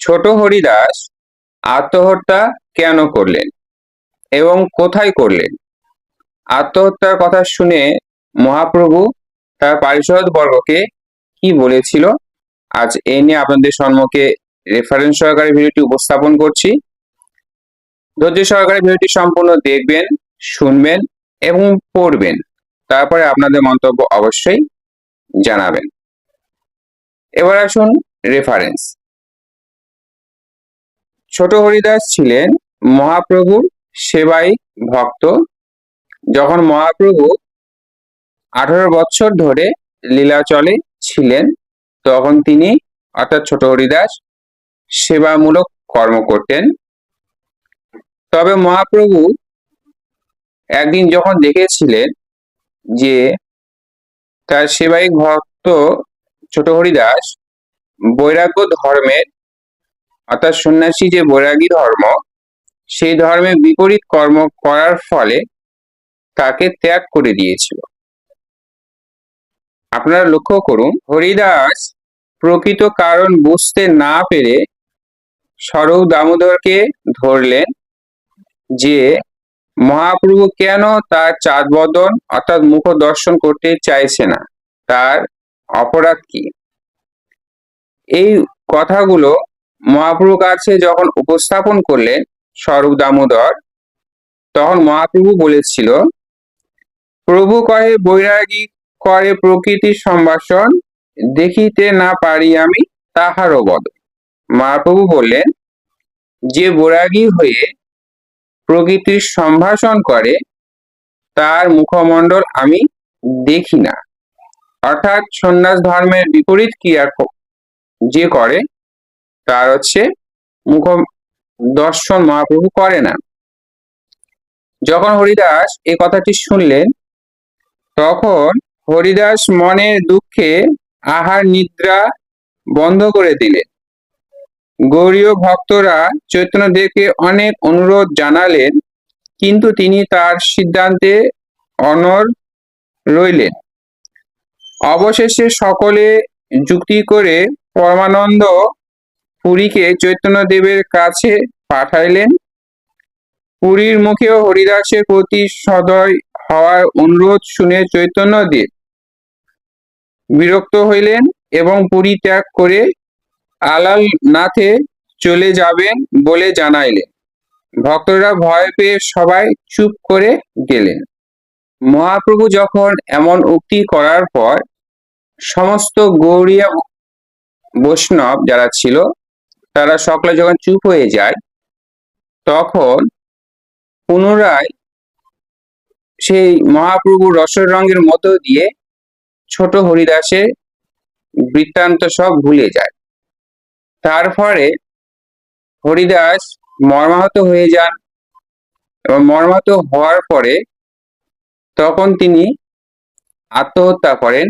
ছোট হরিদাস আত্মহত্যা কেন করলেন? এবং কোথায় করলেন? আত্মহত্যার কথা শুনে মহাপ্রভু তার পারিষদ বর্গকে কি বলেছিল? আজ এ নিয়ে আপনাদের সম্মুখে রেফারেন্স সহকারে ভিডিওটি উপস্থাপন করছি। ধৈর্য সহকারে ভিডিওটি সম্পূর্ণ দেখবেন, শুনবেন এবং পড়বেন। তারপরে আপনাদের মন্তব্য অবশ্যই জানাবেন। এবার আসুন রেফারেন্স ছোট হরিদাস ছিলেন মহাপ্রভুর সেবাই ভক্ত। যখন মহাপ্রভু আঠারো বছর ধরে লীলাচলে ছিলেন, তখন তিনি অর্থাৎ ছোট হরিদাস সেবামূলক কর্ম করতেন। তবে মহাপ্রভু একদিন যখন দেখেছিলেন যে তার সেবায়িক ভক্ত ছোট হরিদাস বৈরাগ্য ধর্মের অর্থাৎ সন্ন্যাসী যে বৈরাগী ধর্ম, সেই ধর্মের বিপরীত কর্ম করার ফলে তাকে ত্যাগ করে দিয়েছিল। আপনারা লক্ষ্য করুন, হরিদাস প্রকৃত কারণ বুঝতে না পেরে স্বরূপ দামোদরকে ধরলেন যে, মহাপ্রভু কেন তার চাঁদ বদন অর্থাৎ মুখ দর্শন করতে চাইছে না? তার অপরাধ কি? এই কথাগুলো মহাপ্রভু কাছে যখন উপস্থাপন করলেন স্বরূপ দামোদর, তখন মহাপ্রভু বলেছিল, প্রভু কহে, বৈরাগী করে প্রকৃতির সম্ভাষণ, দেখিতে না পারি আমি তাহারও বদ মহাপ্রভু বললেন, যে বৈরাগী হয়ে প্রকৃতির সম্ভাষণ করে, তার মুখমণ্ডল আমি দেখি না। অর্থাৎ সন্ন্যাস ধর্মের বিপরীত ক্রিয়া যে করে তার হচ্ছে মুখ দর্শন মহাপ্রভু করে না। যখন হরিদাস এই কথাটি শুনলেন, তখন হরিদাস মনের দুঃখে আহার নিদ্রা বন্ধ করে দিলেন। গৌরীয় ভক্তরা চৈতন্যদেবকে অনেক অনুরোধ জানালেন, কিন্তু তিনি তার সিদ্ধান্তে অনর রইলেন। অবশেষে সকলে যুক্তি করে পরমানন্দ পুরীকে চৈতন্যদেবের কাছে পাঠাইলেন। পুরীর মুখেও হরিদাসের প্রতি সদয় হওয়ার অনুরোধ শুনে চৈতন্যদেব বিরক্ত হইলেন এবং পুরী ত্যাগ করে আলাল নাথে চলে যাবেন বলে জানাইলেন। ভক্তরা ভয় পেয়ে সবাই চুপ করে গেলেন। মহাপ্রভু যখন এমন উক্তি করার পর সমস্ত গৌড়িয়া বৈষ্ণব যারা ছিল তারা সকলে যখন চুপ হয়ে যায়, তখন পুনরায় সেই মহাপ্রভুর রসের রঙের মধ্য দিয়ে ছোট হরিদাসের বৃত্তান্ত সব ভুলে যায়। তারপরে হরিদাস মর্মাহত হয়ে যান এবং মর্মাহত হওয়ার পরে তখন তিনি আত্মহত্যা করেন।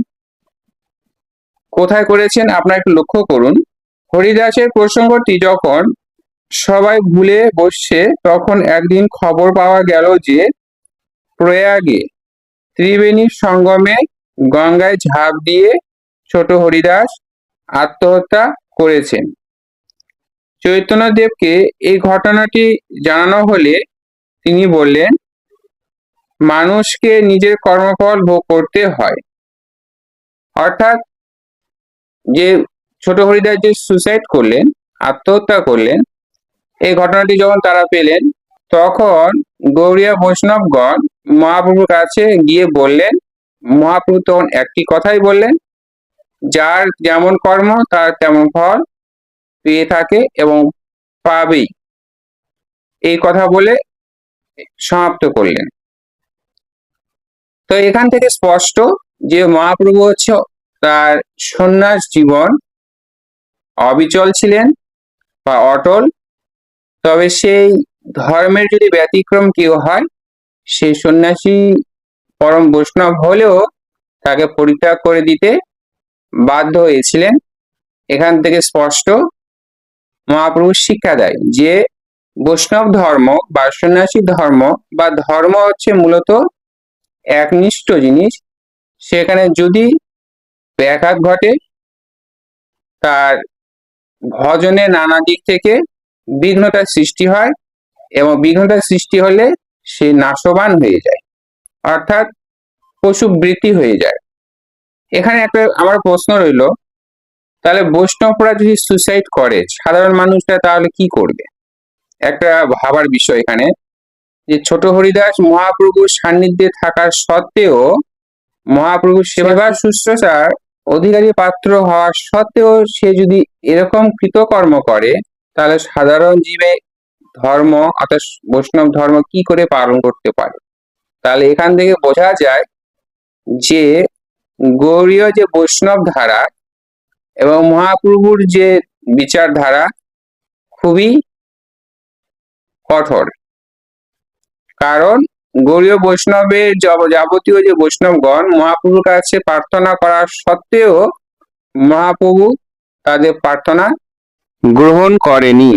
কোথায় করেছেন? আপনারা একটু লক্ষ্য করুন। হরিদাসের প্রসঙ্গটি যখন সবাই ভুলে বসছে, তখন একদিন খবর পাওয়া গেল যে, প্রয়াগে ত্রিবেণীর সঙ্গমে গঙ্গায় ঝাঁপ দিয়ে ছোট হরিদাস আত্মহত্যা করেছেন। চৈতন্যদেবকে এই ঘটনাটি জানানো হলে তিনি বললেন, মানুষকে নিজের কর্মফল ভোগ করতে হয়। অর্থাৎ যে ছোট হরিদাস যে সুসাইড করলেন, আত্মহত্যা করলেন, এই ঘটনাটি যখন তারা পেলেন, তখন গৌরিয়া বৈষ্ণবগণ মহাপ্রভুর কাছে গিয়ে বললেন, মহাপ্রভু তখন একটি কথাই বললেন, যার যেমন কর্ম, তার তেমন ফল পেয়ে থাকে এবং পাবেই। এই কথা বলে সমাপ্ত করলেন। তো এখান থেকে স্পষ্ট যে মহাপ্রভু হচ্ছে তার সন্ন্যাস জীবন অবিচল ছিলেন বা অটল, তবে সেই ধর্মের যদি ব্যতিক্রম কেউ হয়, সেই সন্ন্যাসী পরম বৈষ্ণব হলেও তাকে পরিত্যাগ করে দিতে বাধ্য হয়েছিলেন। এখান থেকে স্পষ্ট মহাপ্রভু শিক্ষা দেয় যে বৈষ্ণব ধর্ম বা সন্ন্যাসী ধর্ম বা ধর্ম হচ্ছে মূলত একনিষ্ঠ জিনিস। সেখানে যদি ব্যাঘাত ঘটে, তার ভজনে নানা দিক থেকে বিঘ্নতার সৃষ্টি হয় এবং বিঘ্নতার সৃষ্টি হলে সে নাশবান হয়ে যায়। অর্থাৎ পশু বৃত্তি হয়ে যায়। এখানে একটা আমার প্রশ্ন রইল, তাহলে বৈষ্ণবরা যদি সুসাইড করে, সাধারণ মানুষরা তাহলে কি করবে? একটা ভাবার বিষয় এখানে, যে ছোট হরিদাস মহাপ্রভুর সান্নিধ্যে থাকার সত্ত্বেও মহাপ্রভুর সেবা শুশ্রূষার অধিকারী পাত্র হওয়া সত্ত্বেও সে যদি এরকম কৃতকর্ম করে, তাহলে সাধারণ জীবে ধর্ম, অর্থাৎ বৈষ্ণব ধর্ম কি করে পালন করতে পারে? তাহলে এখান থেকে বোঝা যায় যে গৌরীয় যে বৈষ্ণব ধারা এবং মহাপ্রভুর যে বিচারধারা খুবই কঠোর। কারণ গৌরীয় বৈষ্ণবের যাবতীয় যে বৈষ্ণবগণ মহাপ্রভুর কাছে প্রার্থনা করা সত্ত্বেও মহাপ্রভু তাদের প্রার্থনা গ্রহণ করেনি।